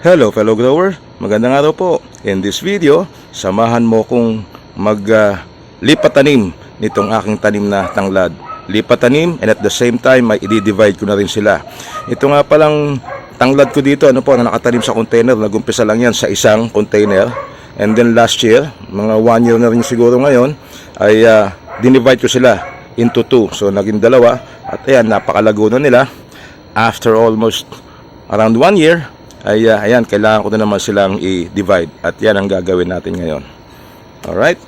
Hello fellow grower, magandang araw po. In this video, samahan mo kong mag ah, lipat tanim nitong aking tanim na tanglad. Lipat tanim and at the same time ay i-divide ko na rin sila. Ito nga palang tanglad ko dito, ano po, na nakatanim sa container. Nagumpisa lang yan sa isang container. And then last year, mga one year na rin siguro ngayon, ay ah, dinivide ko sila into two. So naging dalawa. At ayan, napakalago na nila. After almost around one year, ay ah, ayan, kailangan ko na naman silang i-divide. At yan ang gagawin natin ngayon. Alright?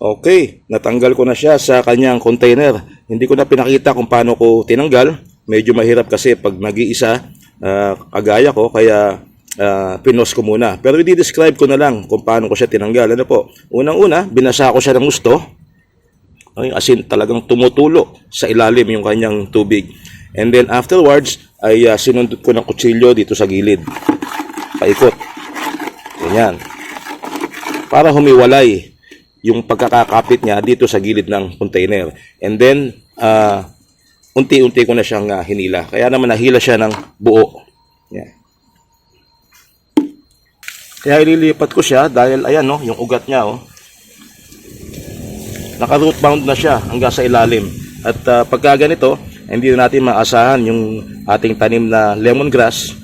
Okay, natanggal ko na siya sa kanyang container. Hindi ko na pinakita kung paano ko tinanggal. Medyo mahirap kasi pag nag-iisa, ah, kagaya ko, kaya ah, pinos ko muna. Pero i-describe ko na lang kung paano ko siya tinanggal. Ano po? Unang-una, binasa ko siya ng gusto. As in talagang tumutulo sa ilalim yung kanyang tubig. And then afterwards, ay uh, sinundot ko ng kutsilyo dito sa gilid. Paikot. Ganyan. Para humiwalay yung pagkakakapit niya dito sa gilid ng container. And then, ah, unti-unti ko na siyang ah, hinila. Kaya naman nahila siya ng buo. Yan. Kaya ililipat ko siya dahil ayan no, yung ugat niya oh naka-root bound na siya hanggang sa ilalim. At uh, pagka ganito, hindi na natin maasahan yung ating tanim na lemongrass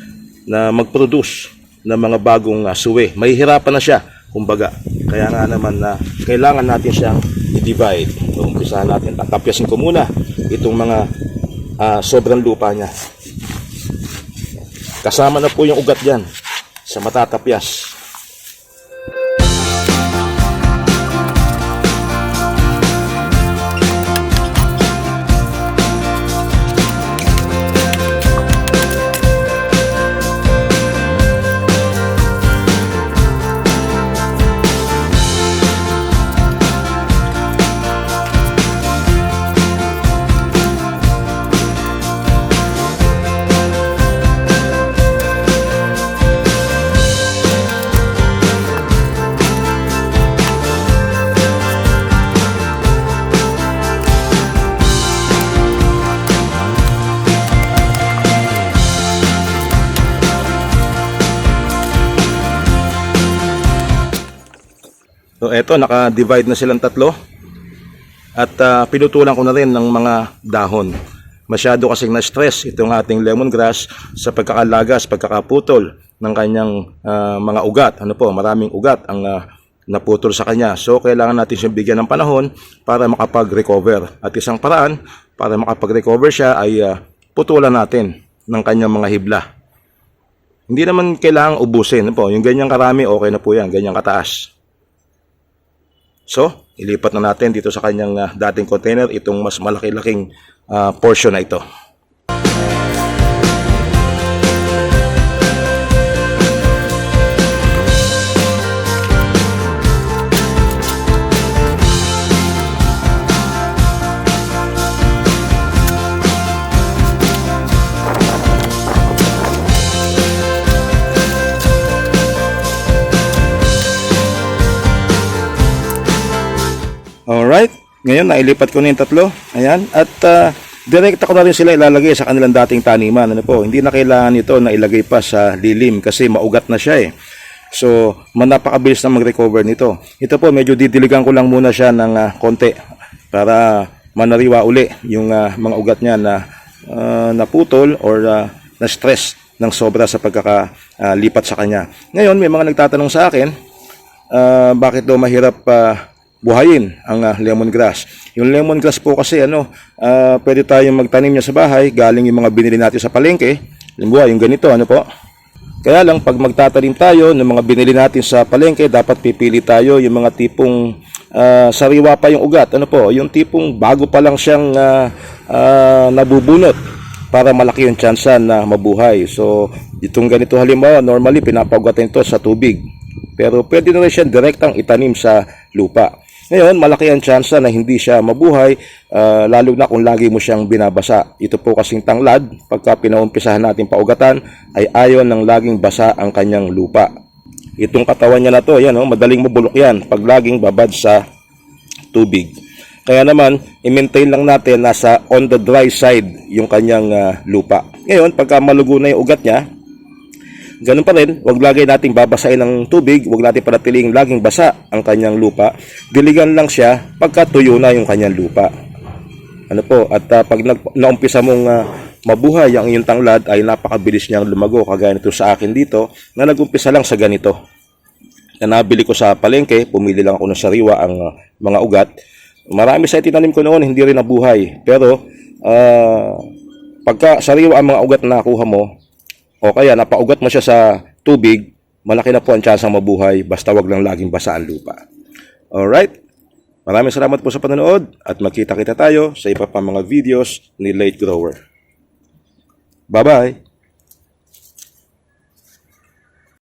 na mag-produce ng mga bagong uh, suwe. Mahihirapan na siya, kumbaga. Kaya nga naman na kailangan natin siyang i-divide. So, umpisahan natin. Tatapyasin ko muna itong mga uh, sobrang lupa niya. Kasama na po yung ugat yan sa matatapyas. So eto, naka-divide na silang tatlo. At ah, pinutulan ko na rin ng mga dahon. Masyado kasing na-stress itong ating lemongrass sa pagkakalagas, pagkakaputol ng kanyang ah, mga ugat. Ano po, maraming ugat ang ah, naputol sa kanya. So kailangan natin siyang bigyan ng panahon para makapag-recover. At isang paraan para makapag-recover siya ay ah, putulan natin ng kanyang mga hibla. Hindi naman kailangang ubusin. Ano po, yung ganyang karami, okay na po yan. Ganyang kataas. So, ilipat na natin dito sa kanyang ah, dating container itong mas malaki-laking ah, portion na ito. Alright, ngayon nailipat ko na yung tatlo. Ayan, at uh, direkta ko na rin sila ilalagay sa kanilang dating taniman. Ano po, hindi na kailangan ito na ilagay pa sa lilim kasi maugat na siya eh. So, manapakabilis na mag-recover nito. Ito po, medyo didiligan ko lang muna siya ng ah, konti para manariwa uli yung ah, mga ugat niya na ah, naputol or ah, na-stress ng sobra sa pagkakalipat sa kanya. Ngayon, may mga nagtatanong sa akin, ah, bakit daw mahirap pa buhayin ang ah, lemongrass. Yung lemongrass po kasi ano, ah, pwede tayong magtanim niya sa bahay, galing yung mga binili natin sa palengke. Limbawa, yung ganito, ano po? Kaya lang, pag magtatanim tayo ng mga binili natin sa palengke, dapat pipili tayo yung mga tipong ah, sariwa pa yung ugat. Ano po? Yung tipong bago pa lang siyang ah, ah, nabubunot para malaki yung tsansa na mabuhay. So, itong ganito halimbawa, normally pinapaugatan ito sa tubig. Pero pwede na rin siyang direktang itanim sa lupa. Ngayon, malaki ang tsansa na hindi siya mabuhay, ah, lalo na kung lagi mo siyang binabasa. Ito po kasing tanglad, pagka pinaumpisahan natin paugatan, ay ayon ng laging basa ang kanyang lupa. Itong katawan niya na to, yan, oh, madaling mabulok yan pag laging babad sa tubig. Kaya naman, i-maintain lang natin nasa on the dry side yung kanyang ah, lupa. Ngayon, pagka malugo na yung ugat niya, Ganun pa rin, wag lagi nating babasahin ng tubig, wag natin panatiling laging basa ang kanyang lupa. Diligan lang siya pagka tuyo na yung kanyang lupa. Ano po, at ah, pag naumpisa mong ah, mabuhay ang iyong tanglad ay napakabilis niyang lumago kagaya nito sa akin dito na nagumpisa lang sa ganito. Na nabili ko sa palengke, pumili lang ako ng sariwa ang ah, mga ugat. Marami sa itinanim ko noon, hindi rin nabuhay. Pero ah, pagka sariwa ang mga ugat na nakuha mo, o kaya napaugat mo siya sa tubig, malaki na po ang chance mabuhay basta wag lang laging basa ang lupa. Alright? Maraming salamat po sa panonood at magkita-kita tayo sa iba pa mga videos ni Late Grower. Bye-bye!